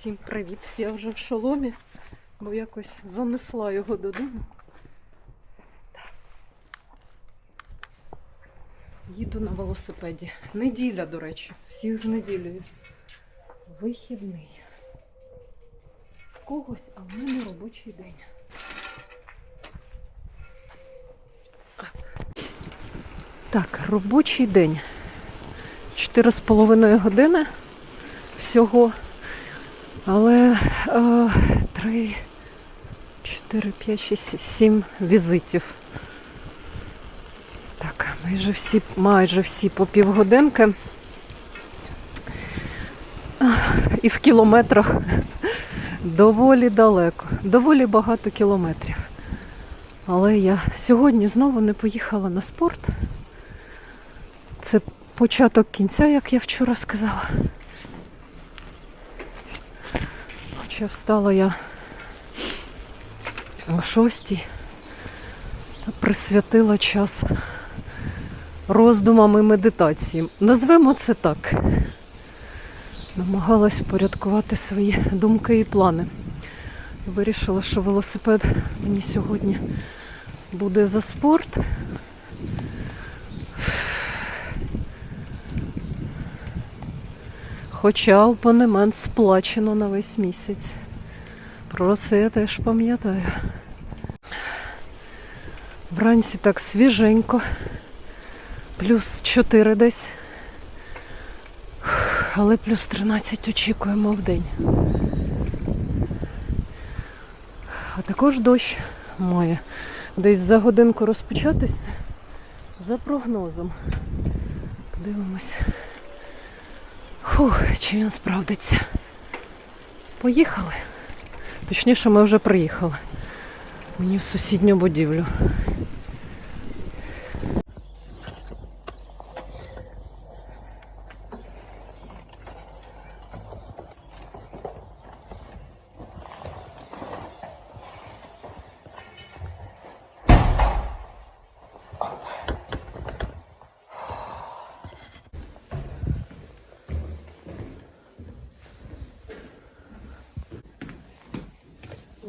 Всім привіт! Я вже в шоломі, бо якось занесла його додому. Їду на велосипеді. Неділя, до речі, всіх з неділею. Вихідний. В когось, а в мене робочий день. Так, робочий день. Чотири з половиною години всього. Але е, три, чотири, п'ять, шість, сім візитів. Так, майже всі, майже всі по півгодинки. І в кілометрах доволі далеко, доволі багато кілометрів. Але я сьогодні знову не поїхала на спорт. Це початок кінця, як я вчора сказала. Хоча встала я о шостій та присвятила час роздумам і медитації. Назвемо це так. Намагалась впорядкувати свої думки і плани. Вирішила, що велосипед мені сьогодні буде за спорт. Хоча абонемент сплачено на весь місяць. Про це я теж пам'ятаю. Вранці так свіженько. Плюс 4 десь. Але плюс 13 очікуємо в день. А також дощ має десь за годинку розпочатися за прогнозом. Подивимось. Фух, чи він справдиться. Поїхали. Точніше, ми вже приїхали. Мені в сусідню будівлю.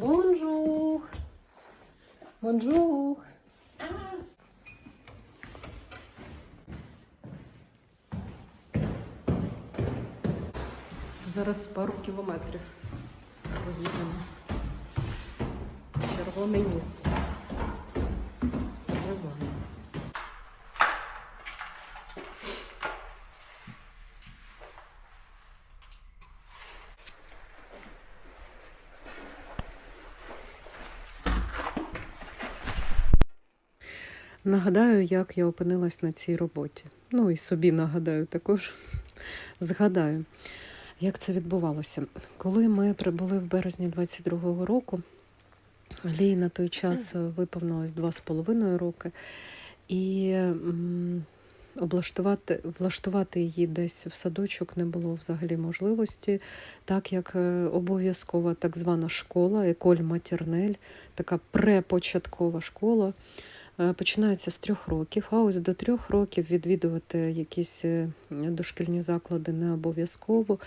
Бонжур. Бонжур. Зараз пару кілометрів поїдемо. Червоний ніс. Нагадаю, як я опинилась на цій роботі. Ну і собі нагадаю також. Згадаю, як це відбувалося. Коли ми прибули в березні 22-го року, Лії на той час виповнилось два з половиною роки, і облаштувати, влаштувати її десь в садочок не було взагалі можливості, так як е, обов'язкова так звана школа, еколь матернель, така препочаткова школа. Е, Починається з трьох років, а ось до трьох років відвідувати якісь е, дошкільні заклади не обов'язково.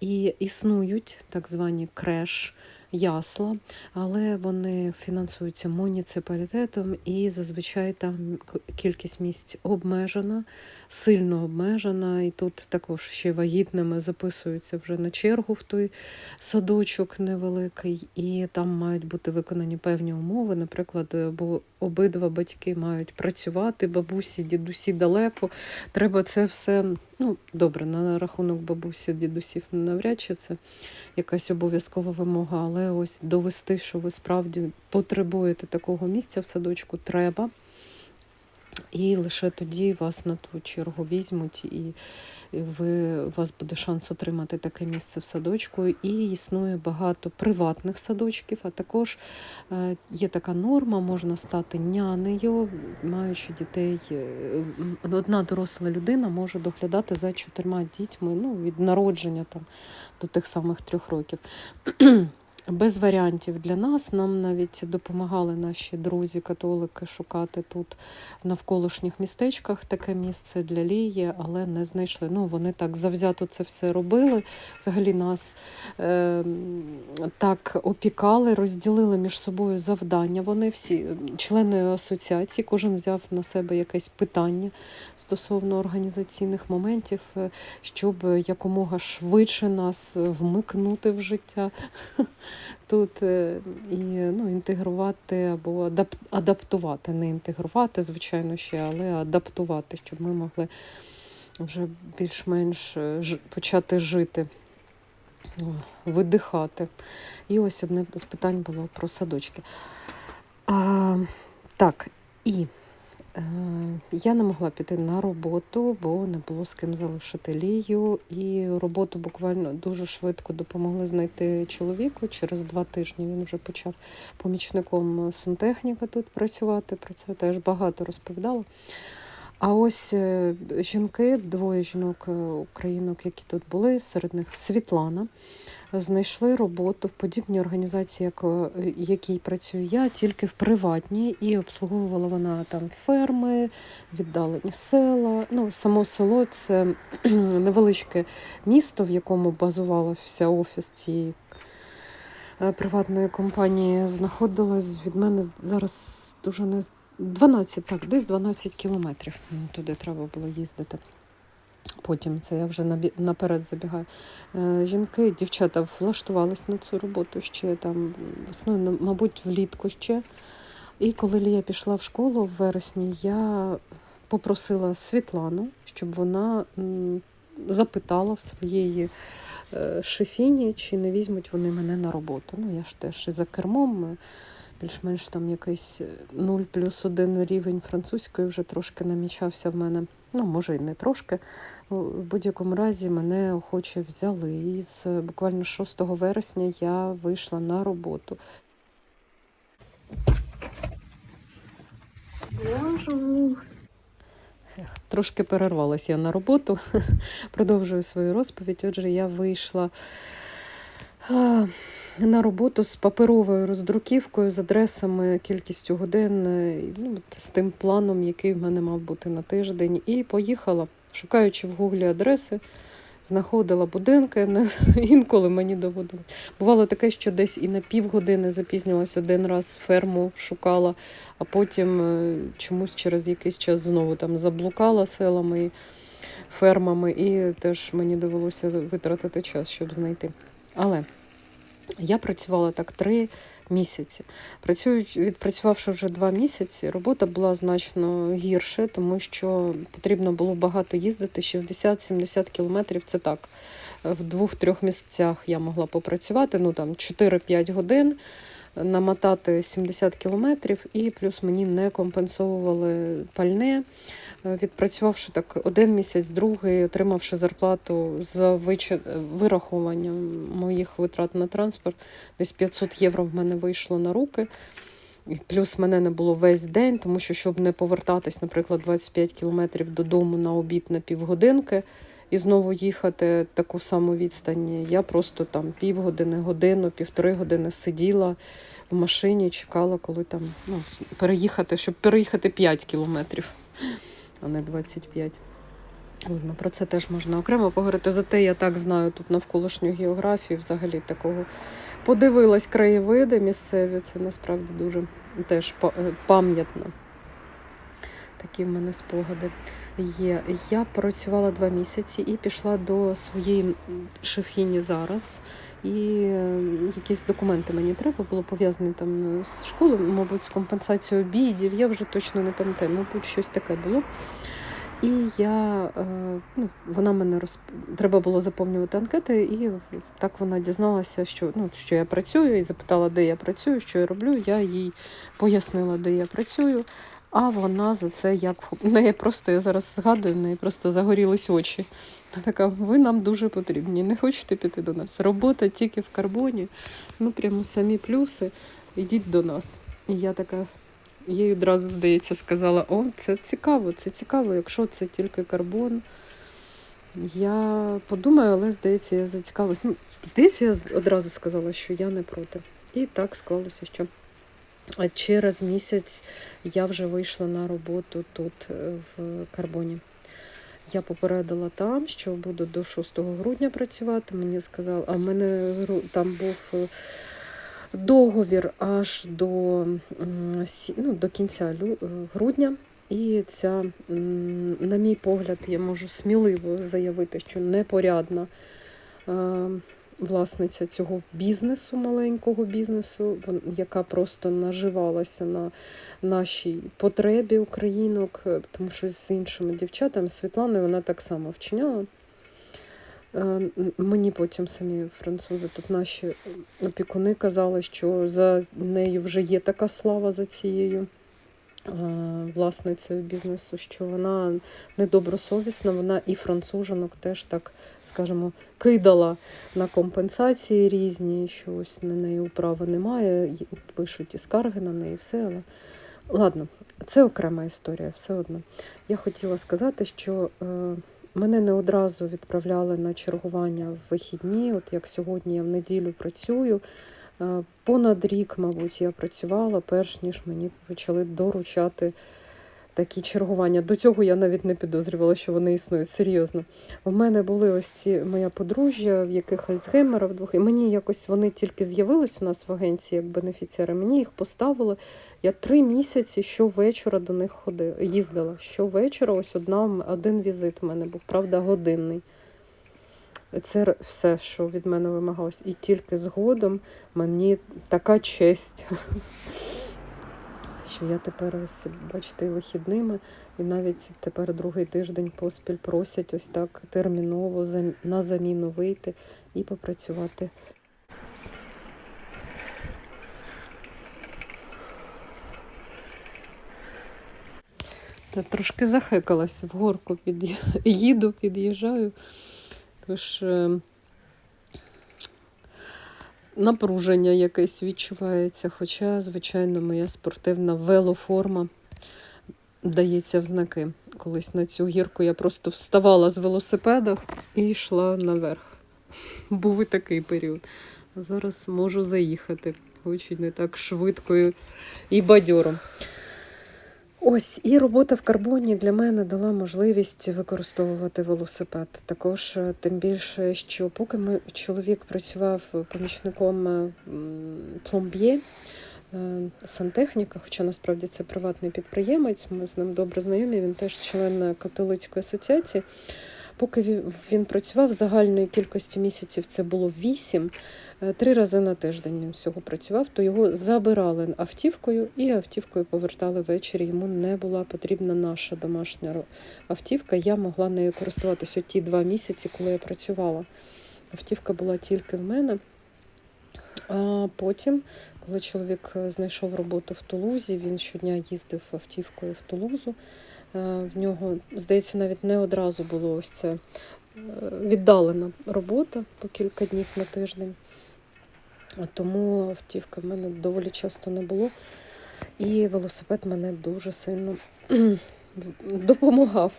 І існують так звані креш. Ясла, але вони фінансуються муніципалітетом і зазвичай там кількість місць обмежена, сильно обмежена. І тут також ще вагітними записуються вже на чергу в той садочок невеликий, і там мають бути виконані певні умови. Наприклад, бо обидва батьки мають працювати, бабусі, дідусі далеко. Треба це все. Ну, добре, на рахунок бабусі, дідусів навряд чи це якась обов'язкова вимога, але ось довести, що ви справді потребуєте такого місця в садочку, треба. І лише тоді вас на ту чергу візьмуть, і ви, у вас буде шанс отримати таке місце в садочку. І існує багато приватних садочків, а також е, є така норма, можна стати нянею, маючи дітей. е, Одна доросла людина може доглядати за чотирма дітьми ну, від народження там, до тих самих трьох років. Без варіантів для нас. Нам навіть допомагали наші друзі-католики шукати тут в навколишніх містечках таке місце для Лії, але не знайшли. Ну, вони так завзято це все робили. Взагалі нас е, так опікали, розділили між собою завдання. Вони всі члени асоціації, кожен взяв на себе якесь питання стосовно організаційних моментів, е, щоб якомога швидше нас вмикнути в життя тут е, і ну, інтегрувати або адап- адаптувати, не інтегрувати, звичайно, ще, але адаптувати, щоб ми могли вже більш-менш е, почати жити, видихати. І ось одне з питань було про садочки. А, так, і я не могла піти на роботу, бо не було з ким залишити лію. І роботу буквально дуже швидко допомогли знайти чоловіку. Через два тижні він вже почав помічником сантехніка тут працювати. Про це теж багато розповідала. А ось е, жінки, двоє жінок е, українок, які тут були, серед них Світлана, знайшли роботу в подібній організації, як, е, якій працюю я, тільки в приватній, і обслуговувала вона там ферми, віддалені села. Ну, само село це невеличке місто, в якому базувався офіс цієї приватної компанії. Знаходилась від мене зараз дуже не 12, так, десь 12 кілометрів. Туди треба було їздити. Потім це я вже наперед забігаю. Е, Жінки, дівчата влаштувались на цю роботу ще там ну, мабуть, влітку ще. І коли Лія пішла в школу в вересні, я попросила Світлану, щоб вона запитала в своєї е, шефіні, чи не візьмуть вони мене на роботу. Ну, я ж теж і за кермом. Е, Більш-менш там якийсь 0 плюс 1 рівень французької вже трошки намічався в мене. Ну, може, і не трошки. В будь-якому разі мене охоче взяли. І з е, буквально 6 вересня я вийшла на роботу. Трошки перервалася я на роботу, продовжую свою розповідь. Отже, я вийшла на роботу з паперовою роздруківкою, з адресами, кількістю годин, е, ну, з тим планом, який в мене мав бути на тиждень, і поїхала, шукаючи в гуглі адреси, знаходила будинки. Інколи мені доводилось. Бувало таке, що десь і на півгодини запізнювалась один раз ферму шукала, а потім е, чомусь через якийсь час знову там заблукала селами фермами, і теж мені довелося витратити час, щоб знайти. Але я працювала так три місяці. Працюючи, відпрацювавши вже два місяці, робота була значно гірше, тому що потрібно було багато їздити. 60-70 кілометрів це так. В двох-трьох місцях я могла попрацювати, ну там 4-5 годин, намотати 70 кілометрів, і плюс мені не компенсовували пальне. Е, Відпрацювавши так один місяць, другий, отримавши зарплату за вичи- вирахуванням моїх витрат на транспорт, десь 500 євро в мене вийшло на руки. І плюс мене не було весь день, тому що щоб не повертатись, наприклад, 25 кілометрів додому на обід на півгодинки і знову їхати таку саму відстань, я просто там півгодини, годину, півтори години сиділа в машині, чекала, коли там ну, переїхати, щоб переїхати 5 кілометрів, а не 25. Ладно, про це теж можна окремо поговорити. Зате я так знаю тут навколишню географію, взагалі такого подивилась краєвиди місцеві. Це насправді дуже теж пам'ятно. Такі в мене спогади є. Я працювала два місяці і пішла до своєї шефіні зараз. І е, якісь документи мені треба було пов'язані там з школою, мабуть, з компенсацією обідів. Я вже точно не пам'ятаю, мабуть, щось таке було. І я, е, ну, вона мене розп... треба було заповнювати анкети, і так вона дізналася, що, ну, що я працюю, і запитала, де я працюю, що я роблю. Я їй пояснила, де я працюю. А вона за це як в неї просто я зараз згадую, в неї просто загорілись очі. Вона така, ви нам дуже потрібні. Не хочете піти до нас? Робота тільки в карбоні. Ну прямо самі плюси. Ідіть до нас. І я така їй одразу, здається, сказала: о, це цікаво, це цікаво, якщо це тільки карбон. Я подумаю, але здається, я зацікавилась. Ну, здається, я одразу сказала, що я не проти. І так склалося, що через місяць я вже вийшла на роботу тут, е, в карбоні. Я попередила там, що буду до 6 грудня працювати. Мені сказали, а в мене там був е, договір аж до, ну, до кінця е, грудня. І ця, на мій погляд, я можу сміливо заявити, що непорядна власниця цього бізнесу, маленького бізнесу, яка просто наживалася на нашій потребі українок, е, тому що з іншими дівчатами, Світланою, вона так само вчиняла. Е, Мені потім самі французи, тут наші опікуни казали, що за нею вже є така слава за цією власницею бізнесу, що вона недобросовісна, вона і француженок теж так, скажімо, кидала на компенсації різні, що ось на неї управи немає, пишуть і скарги на неї, все. Але ладно, це окрема історія, все одно. Я хотіла сказати, що е, мене не одразу відправляли на чергування в вихідні. От як сьогодні я в неділю працюю. Е, Понад рік, мабуть, я працювала, перш ніж мені почали доручати такі чергування. До цього я навіть не підозрювала, що вони існують. Серйозно. У мене були ось ці моя подружжя, в яких Альцгеймера вдвох, і мені якось вони тільки з'явились у нас в агенції як бенефіціари. Мені їх поставили. Я три місяці щовечора до них ходила, їздила. Щовечора ось одна, один візит у мене був, правда, годинний. Це все, що від мене вимагалось. І тільки згодом мені така честь, що я тепер ось, бачите, вихідними, і навіть тепер другий тиждень поспіль просять ось так терміново на заміну вийти і попрацювати. Трошки захекалась в горку під їду, під'їжджаю. Тож е, напруження якесь відчувається. Хоча, звичайно, моя спортивна велоформа дається в знаки. Колись на цю гірку я просто вставала з велосипеда і йшла наверх. Був і такий період. Зараз можу заїхати, хоч і не так швидко і- і бадьоро. Ось і робота в карбоні для мене дала можливість використовувати велосипед. Також е, тим більше, що поки ми чоловік працював помічником е, пломб'є, е, сантехніка, хоча насправді це приватний підприємець, ми з ним добре знайомі, він теж член католицької асоціації. Поки він- працював, загальної кількості місяців це було вісім, е, три рази на тиждень він всього працював, то його забирали автівкою і автівкою повертали ввечері. Йому не була потрібна наша домашня автівка. Я могла нею користуватися ті два місяці, коли я працювала. Автівка була тільки в мене. А потім, коли чоловік е, знайшов роботу в Тулузі, він щодня їздив автівкою в Тулузу. Е, В нього, здається, навіть не одразу було ось це е, віддалена робота по кілька днів на тиждень. Тому автівки в мене доволі часто не було. І велосипед мене дуже сильно допомагав.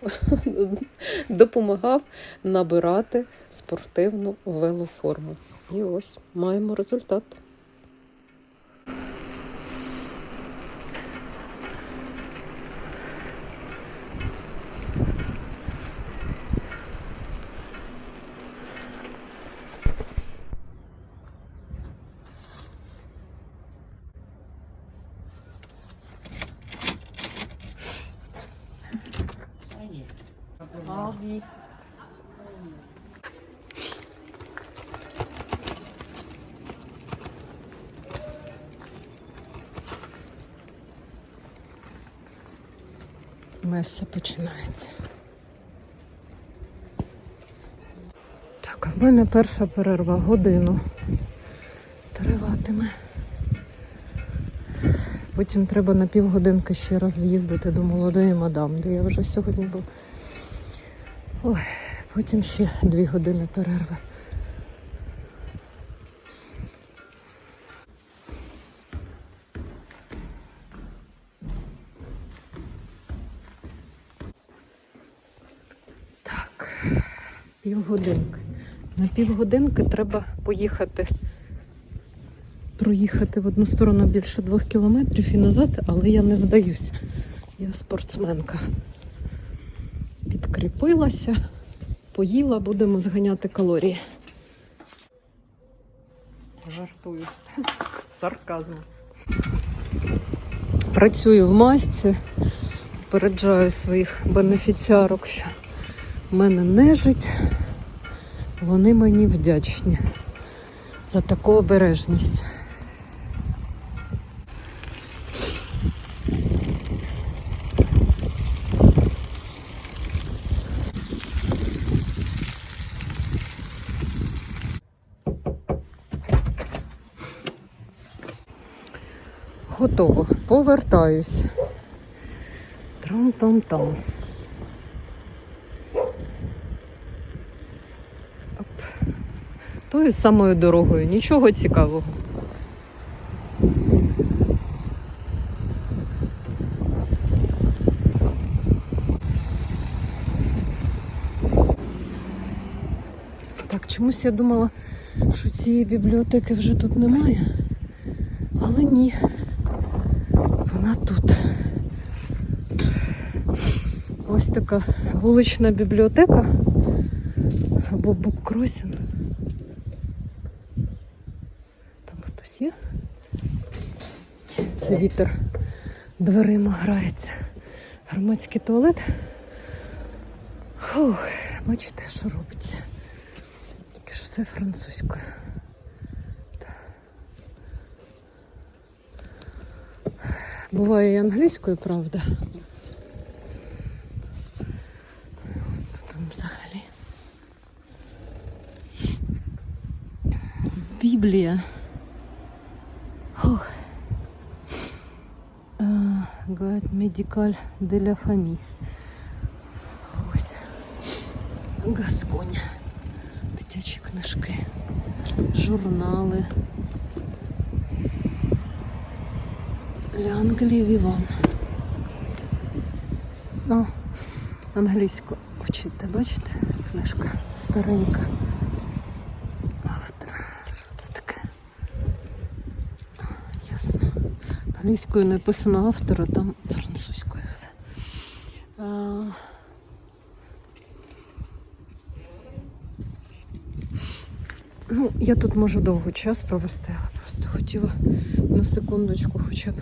допомагав набирати спортивну велоформу. І ось маємо результат. Меса починається. Так, а в мене перша перерва годину триватиме. Потім треба на півгодинки ще раз з'їздити до молодої мадам, де я вже сьогодні був. Ой, потім ще дві години перерви. Півгодинки. На півгодинки треба поїхати. Проїхати в одну сторону більше двох кілометрів і назад, але я не здаюсь. Я спортсменка. Підкріпилася, поїла, будемо зганяти калорії. Жартую. Сарказм. Працюю в масці, попереджаю своїх бенефіціарок, що в мене нежить. Вони мені вдячні за таку обережність. Готово. Повертаюсь. Трам-там-там. Тою самою дорогою, нічого цікавого. Так, чомусь я думала, що цієї бібліотеки вже тут немає. Але ні. Вона тут. Ось така вулична бібліотека або буккросінг. Там. Це вітер дверима грається. Громадський туалет. Фух, бачите, що робиться. Тільки ж все французькою. Буває і англійською, правда. Там взагалі. Біблія. Фух. Гайд медикаль де ля фамі. Ось. Гасконя. Дитячі книжки. Журнали. L'Anglie Vivant. О, англійську вчити, бачите? Книжка старенька. Автор. Що це таке? А, Ясно. Англійською написано автора, там французькою все. А... Ну, я тут можу довго час провести, але просто хотіла на секундочку хоча б.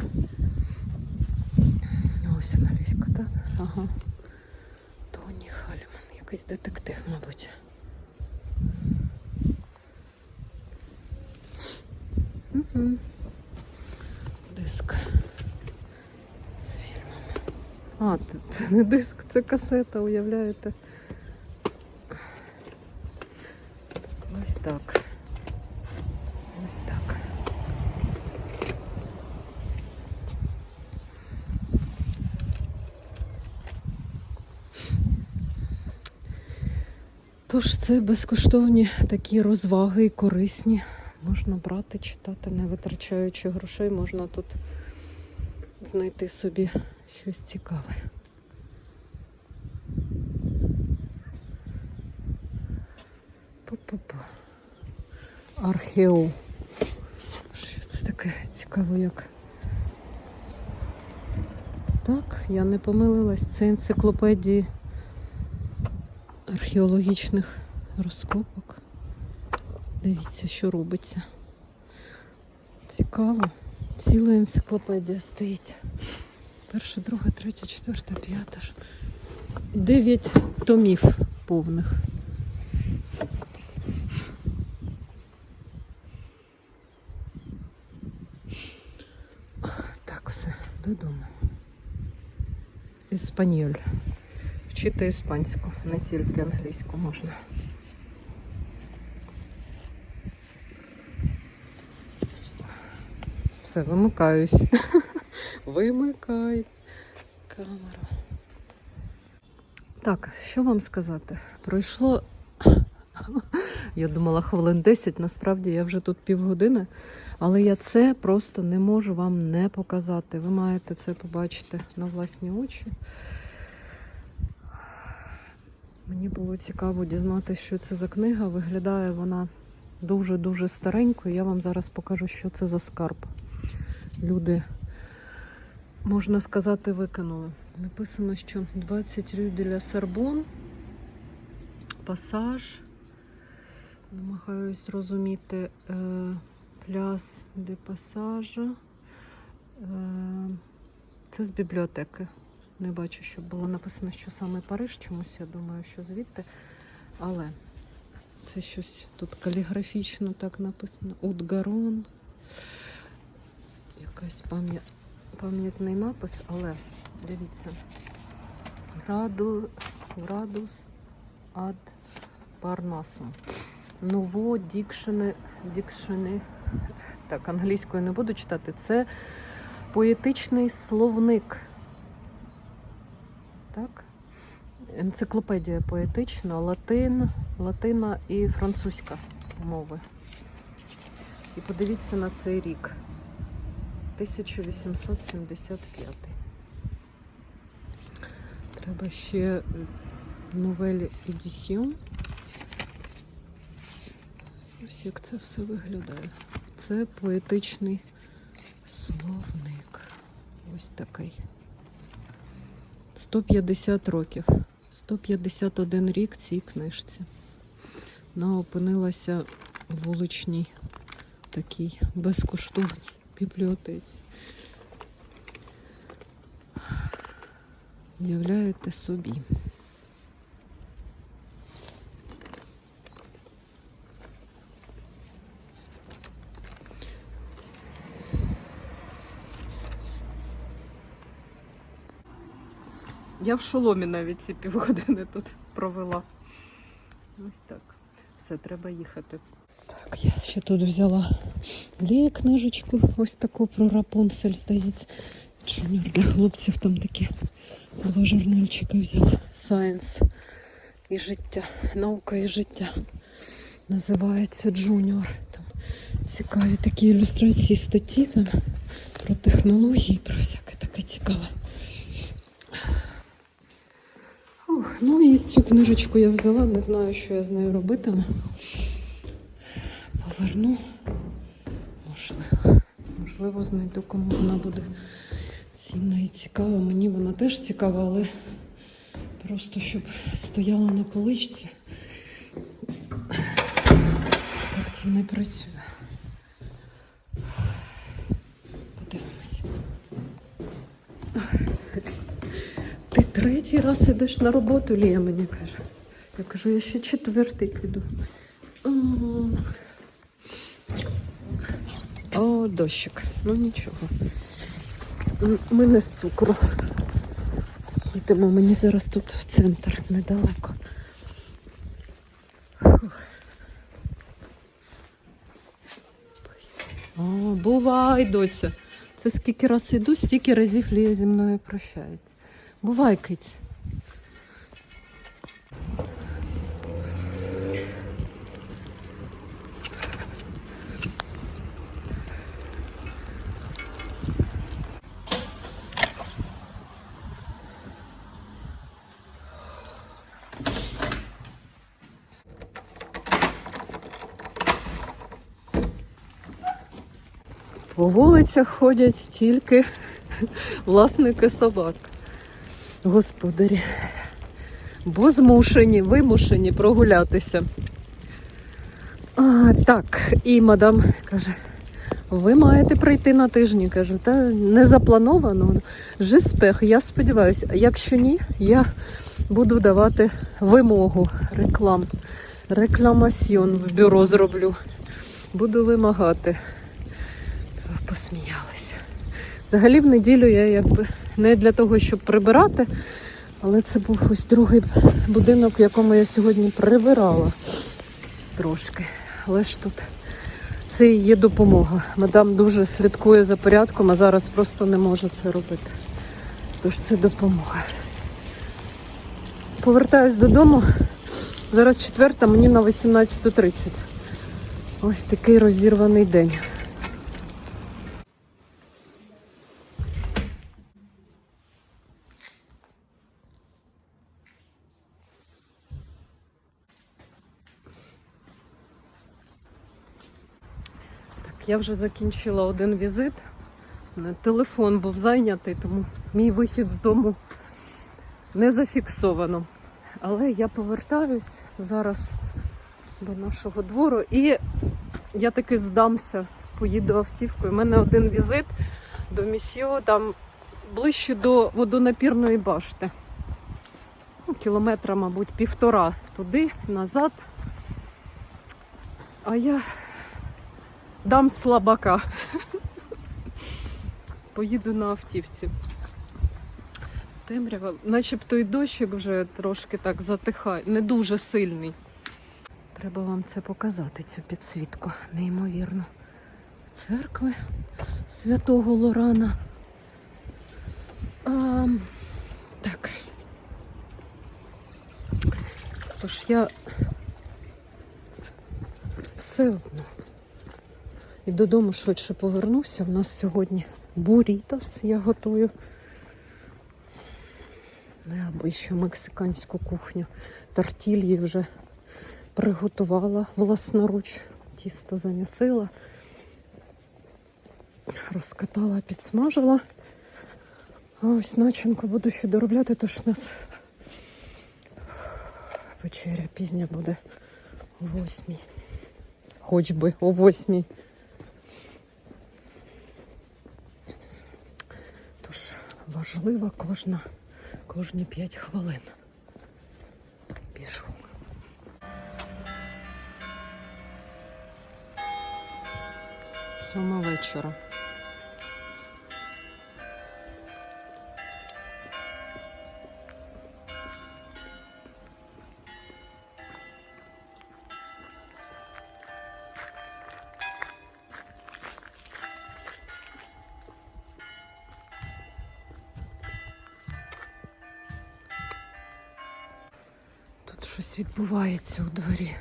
Ось англійська, так? Ага. Тоні Хальман. Якийсь детектив, мабуть. Угу. Диск з фільмами. А, це, не диск, це касета, уявляєте? Ось так. Ось так. Тож це безкоштовні такі розваги і корисні. Можна брати, читати, не витрачаючи грошей, можна тут знайти собі щось цікаве. Пу-пу-пу. Архео. Що це таке цікаво як? Так, я не помилилась. Це енциклопедії археологічних розкопок. Дивіться, що робиться. Цікаво. Ціла енциклопедія стоїть. Перша, друга, третя, четверта, п'ята. ж. Дев'ять томів повних. Так, все, додому. Іспаньоль. Вчити іспанську, не тільки англійську можна. Все, вимикаюсь. Вимикай камеру. Так, що вам сказати? Пройшло. Я думала хвилин 10, насправді я вже тут півгодини, але я це просто не можу вам не показати. Ви маєте це побачити на власні очі. Мені було цікаво дізнатися, що це за книга. Виглядає вона дуже-дуже старенькою. Я вам зараз покажу, що це за скарб. Люди, можна сказати, викинули. Написано, що 20 рю для Сарбон, пасаж. Намагаюсь зрозуміти е, пляс де пасажа. Е, це з бібліотеки. Не бачу, щоб було написано, що саме Париж чомусь, я думаю, що звідти. Але це щось тут каліграфічно так написано. Удгарон. Якась пам'ят... пам'ятний напис, але дивіться. Градус ад Парнасум. Ново дікшени, дікшени. Так, англійською не буду читати. Це поетичний словник. Так? Енциклопедія поетична, латин, латина і французька мови. І подивіться на цей рік. 1875. Треба ще новелі едісіон. Ось як це все виглядає. Це поетичний словник. Ось такий. 150 років. 151 рік цій книжці. Вона опинилася в вуличній такій безкоштовній бібліотеці. Уявляєте собі. Я в шоломі навіть ці півгодини тут провела. Ось так. Все, треба їхати. Я ще тут взяла Лія книжечку, ось таку про Рапунцель, здається. Джуніор для хлопців там такі два журнальчика взяла. Сайенс і життя. Наука і життя. Називається Джуніор. Там цікаві такі ілюстрації статті там про технології, про всяке таке цікаве. Ох, ну і цю книжечку я взяла, не знаю, що я з нею робитиму. Поверну. Можливо. Можливо, знайду, кому вона буде цінна і цікава. Мені вона теж цікава, але просто щоб стояла на поличці. Так це не працює. Подивимось. Ти третій раз ідеш на роботу, Лія мені каже. Я кажу, я ще четвертий піду. М. О, дощик. Ну нічого. Ми не з цукру. Їдемо, мені зараз тут в центр недалеко. Фух. О, бувай, доця. Це скільки раз іду, стільки разів Лія зі мною прощається. Бувай, кить. По вулицях ходять тільки власники собак. Господарі. Бо змушені, вимушені прогулятися. А, так, і мадам каже, ви маєте прийти на тижні. Кажу, та не заплановано. Жеспех, я сподіваюся, якщо ні, я буду давати вимогу реклам. Рекламасьйон в бюро зроблю. Буду вимагати. Посміялися. Взагалі в неділю я якби не для того, щоб прибирати, але це був ось другий будинок, в якому я сьогодні прибирала трошки. Але ж тут це і є допомога. Мадам дуже слідкує за порядком, а зараз просто не може це робити. Тож це допомога. Повертаюсь додому. Зараз четверта, мені на 18.30. Ось такий розірваний день. Я вже закінчила один візит. Мене Телефон був зайнятий, тому мій вихід з дому не зафіксовано. Але я повертаюсь зараз до нашого двору і я таки здамся, поїду автівкою. У мене один візит до місьо, там ближче до водонапірної башти. Ну, Кілометра, мабуть, півтора туди, назад. А я дам слабака. Поїду на автівці. Темрява, начебто і дощик вже трошки так затихає, не дуже сильний. Треба вам це показати, цю підсвітку, неймовірно. Церкви святого Лорана. А, так. Тож я все одно. І додому швидше повернуся. У нас сьогодні бурітос я готую. Не аби що мексиканську кухню. Тартільї вже приготувала власноруч. Тісто замісила, розкатала, підсмажила. А ось начинку буду ще доробляти, тож у нас вечеря пізня буде о восьмій. Хоч би о восьмій. Тож важлива кожна, кожні п'ять хвилин. Пішу. Сьома вечора. Відбувається у дворі.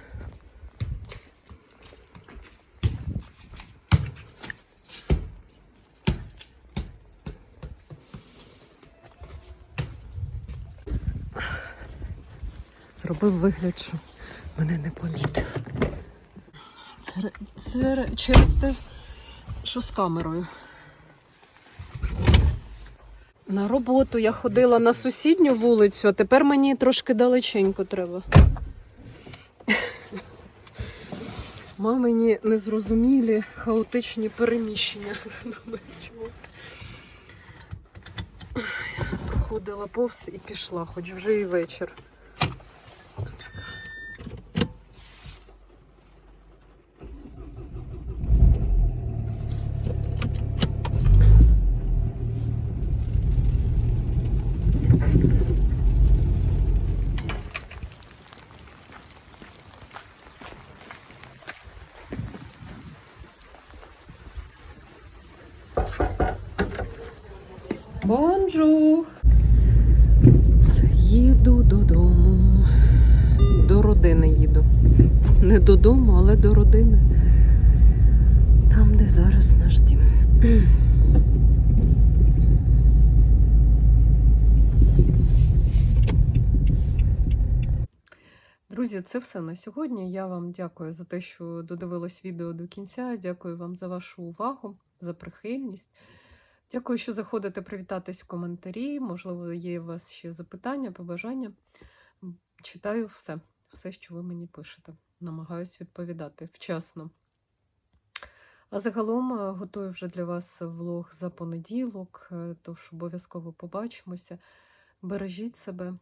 Зробив вигляд, що мене не помітив. Це, це через те, що з камерою. На роботу я ходила на сусідню вулицю, а тепер мені трошки далеченько треба. Мамині незрозумілі хаотичні переміщення. Проходила повз і пішла, хоч вже і вечір. Бонжур! Їду додому. До родини їду. Не додому, але до родини. Там, де зараз наш дім. Друзі, це все на сьогодні. Я вам дякую за те, що додивились відео до кінця. Дякую вам за вашу увагу, за прихильність. Дякую, що заходите привітатись в коментарі. Можливо, є у вас ще запитання, побажання. Читаю все, все, що ви мені пишете. Намагаюсь відповідати вчасно. А загалом е, готую вже для вас влог за понеділок, е, тож обов'язково побачимося. Бережіть себе,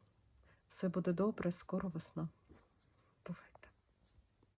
все буде добре, скоро весна.